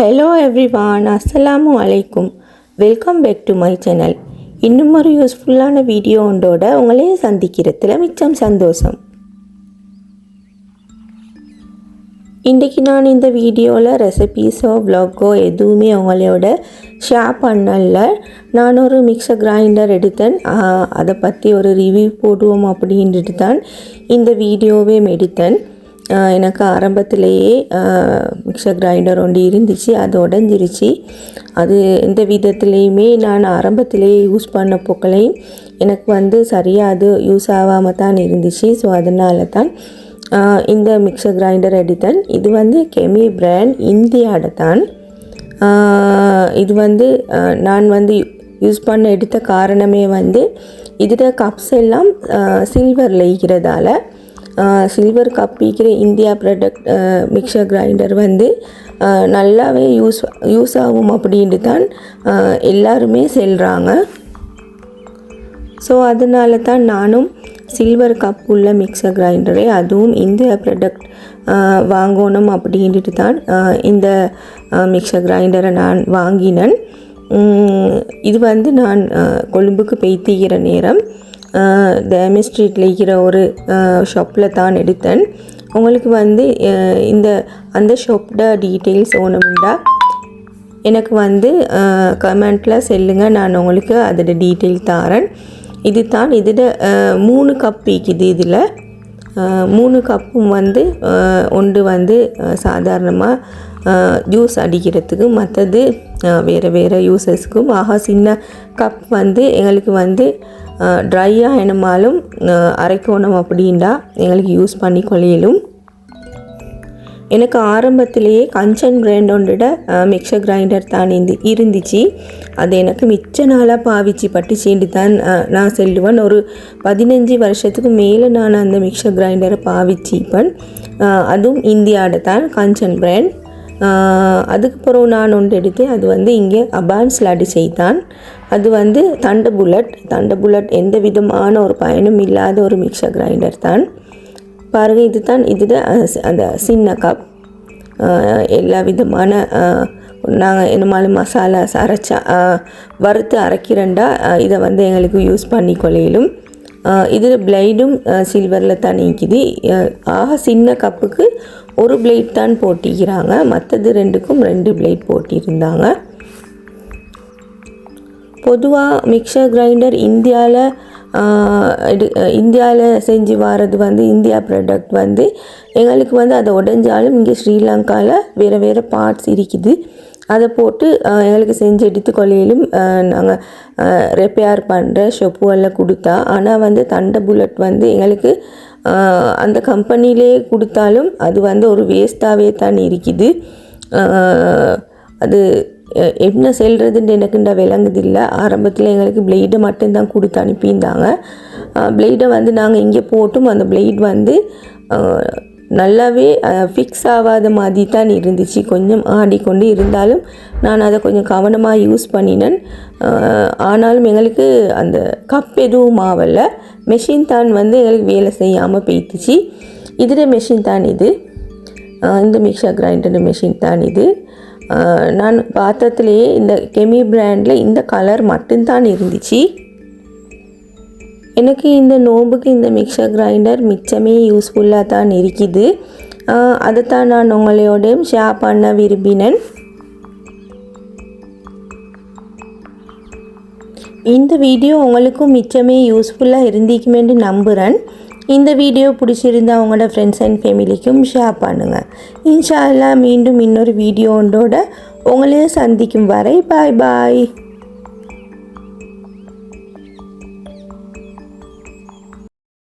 Hello everyone அஸ்ஸலாமு அலைக்கும் welcome back to my channel இன்னும் ஒரு யூஸ்ஃபுல்லான வீடியோ ஒன்றோட உங்களையும் சந்திக்கிறதுல மிச்சம் சந்தோஷம். இன்றைக்கி நான் இந்த வீடியோவில் ரெசிபீஸோ வ்ளாகோ எதுவுமே உங்களோட ஷேர் பண்ணல. நான் ஒரு மிக்சர் கிரைண்டர் எடுத்தேன். அதை பற்றி ஒரு ரிவ்யூ போடுவோம் அப்படின்ட்டு தான் இந்த வீடியோவே எடுத்தேன். எனக்கு ஆரம்பத்திலேயே மிக்சர் கிரைண்டர் ஒன்று இருந்துச்சு அது உடஞ்சிருச்சு. அது எந்த விதத்துலேயுமே நான் ஆரம்பத்திலேயே யூஸ் பண்ண பொக்களையும் எனக்கு வந்து சரியாக அது யூஸ் ஆகாமல் தான் இருந்துச்சு. ஸோ அதனால தான் இந்த மிக்சர் கிரைண்டர் எடுத்தேன். இது வந்து கெமி பிராண்ட் இந்தியாவோட தான். இது வந்து நான் வந்து யூஸ் பண்ண எடுத்த காரணமே வந்து இதில் கப்ஸ் எல்லாம் சில்வரில் இருக்கிறதால சில்வர் கப் இருக்கிற இந்தியா ப்ராடக்ட் மிக்சர் கிரைண்டர் வந்து நல்லாவே யூஸ் யூஸ் ஆகும் அப்படின்ட்டு தான் எல்லாருமே செல்கிறாங்க ஸோ அதனால தான் நானும் சில்வர் கப் உள்ள மிக்சர் கிரைண்டரை அதுவும் இந்தியா ப்ராடக்ட் வாங்கணும் அப்படின்ட்டு தான் இந்த மிக்சர் கிரைண்டரை நான் வாங்கினேன். இது வந்து நான் கொழும்புக்கு பெய்த்திக்கிற நேரம். டேமி ஸ்ட்ரீட்டில் இருக்கிற ஒரு ஷாப்பில் தான் எடுத்தேன். உங்களுக்கு வந்து இந்த அந்த ஷாப்போட டீட்டெயில்ஸ் வேணுமெண்டா எனக்கு வந்து கமெண்ட்டில் செல்லுங்கள் நான் உங்களுக்கு அதோட டீட்டெயில் தரேன் இது தான் இதோட மூணு கப் இருக்குது இதில். மூணு கப்பும் வந்து ஒன்று வந்து சாதாரணமாக ஜூஸ் அடிக்கிறதுக்கு மற்றது வேறு வேறு யூசஸ்க்கும் ஆகா சின்ன கப் வந்து எங்களுக்கு வந்து ட்ரையாக என்னமாலும் அரைக்கணும் அப்படின்டா எங்களுக்கு யூஸ் பண்ணி கொள்ளையிலும் எனக்கு ஆரம்பத்திலேயே கஞ்சன் பிராண்டோட மிக்சர் கிரைண்டர் தான் இருந்து இருந்துச்சு. அது எனக்கு மிச்ச நாளாக பாவிச்சு பட்டுச்சேண்டு தான் நான் செல்லுவேன். ஒரு பதினஞ்சு வருஷத்துக்கு மேலே நான் அந்த மிக்சர் கிரைண்டரை பாவிச்சிப்பேன் அதுவும் இந்தியாவோட தான் கஞ்சன் பிராண்ட் அதுக்கப்புறம் நான் ஒன்று எடுத்து அது வந்து இங்கே அபான் அடிச்சை செய்தான். அது வந்து தண்ட புல்லட். தண்ட புல்லட் எந்த விதமான ஒரு பயனும் இல்லாத ஒரு மிக்சர் கிரைண்டர் தான். பாருங்கள் இது தான் இதுதான் அந்த சின்ன கப் எல்லா விதமான நாங்கள் என்னமாலும் மசாலா அரைச்சா வறுத்து அரைக்கிறண்டா இதை வந்து எங்களுக்கு யூஸ் பண்ணி கொள்ளையிலும். இதில் பிளேடும் சில்வரில் தான் நீக்குது. ஆக சின்ன கப்புக்கு ஒரு பிளேட் தான் போட்டிக்கிறாங்க. மற்றது ரெண்டுக்கும் ரெண்டு பிளேட் போட்டிருந்தாங்க. பொதுவாக மிக்சர் கிரைண்டர் இந்தியாவில் இந்தியாவில் செஞ்சு வர்றது வந்து இந்தியா ப்ராடக்ட் வந்து எங்களுக்கு வந்து அதை உடைஞ்சாலும் இங்கே ஸ்ரீலங்காவில் வேறு வேறு பார்ட்ஸ் இருக்குது. அதை போட்டு எங்களுக்கு செஞ்சு எடுத்து கொள்ளையிலும் நாங்கள் ரிப்பேர் பண்ணுற ஷொப்புகளில் கொடுத்தா ஆனால் வந்து தண்டை புல்லட் வந்து எங்களுக்கு அந்த கம்பெனிலே கொடுத்தாலும் அது வந்து ஒரு வேஸ்ட்டாகவே தான் இருக்குது. அது என்ன செல்றதுன்னு எனக்குண்டா விளங்குதில்லை. ஆரம்பத்தில் எங்களுக்கு பிளேடை மட்டும்தான் கொடுத்து அனுப்பியிருந்தாங்க. பிளேடை வந்து நாங்கள் இங்கே போட்டும் அந்த பிளேட் வந்து நல்லாவே ஃபிக்ஸ் ஆகாத மாதிரி தான் இருந்துச்சு. கொஞ்சம் ஆடிக்கொண்டு இருந்தாலும் நான் அதை கொஞ்சம் கவனமாக யூஸ் பண்ணினேன். ஆனாலும் எங்களுக்கு அந்த கப் எதுவும் ஆகலை. மெஷின் தான் வந்து எங்களுக்கு வேலை செய்யாமல் போயிட்டுச்சு இதில் மெஷின் தான் இது. இந்த மிக்சர் கிரைண்டர் மிஷின் தான் இது. நான் பாத்திரத்துலேயே இந்த கெமி பிராண்டில் இந்த கலர் மட்டும்தான் இருந்துச்சு. எனக்கு இந்த நோம்புக்கு இந்த மிக்சர் கிரைண்டர் மிச்சமே யூஸ்ஃபுல்லாக தான் இருக்குது. அதைத்தான் நான் உங்களோடையும் ஷேர் பண்ண விரும்பினேன். இந்த வீடியோ உங்களுக்கும் மிச்சமே யூஸ்ஃபுல்லாக இருந்திக்குமேன்னு நம்புகிறேன் இந்த வீடியோ பிடிச்சிருந்தா உங்களோட ஃப்ரெண்ட்ஸ் அண்ட் ஃபேமிலிக்கும் ஷேர் பண்ணுங்கள் இன்ஷா எல்லாம் மீண்டும் இன்னொரு வீடியோ ஒன்றோட உங்களையும் சந்திக்கும் வரை பாய் பாய்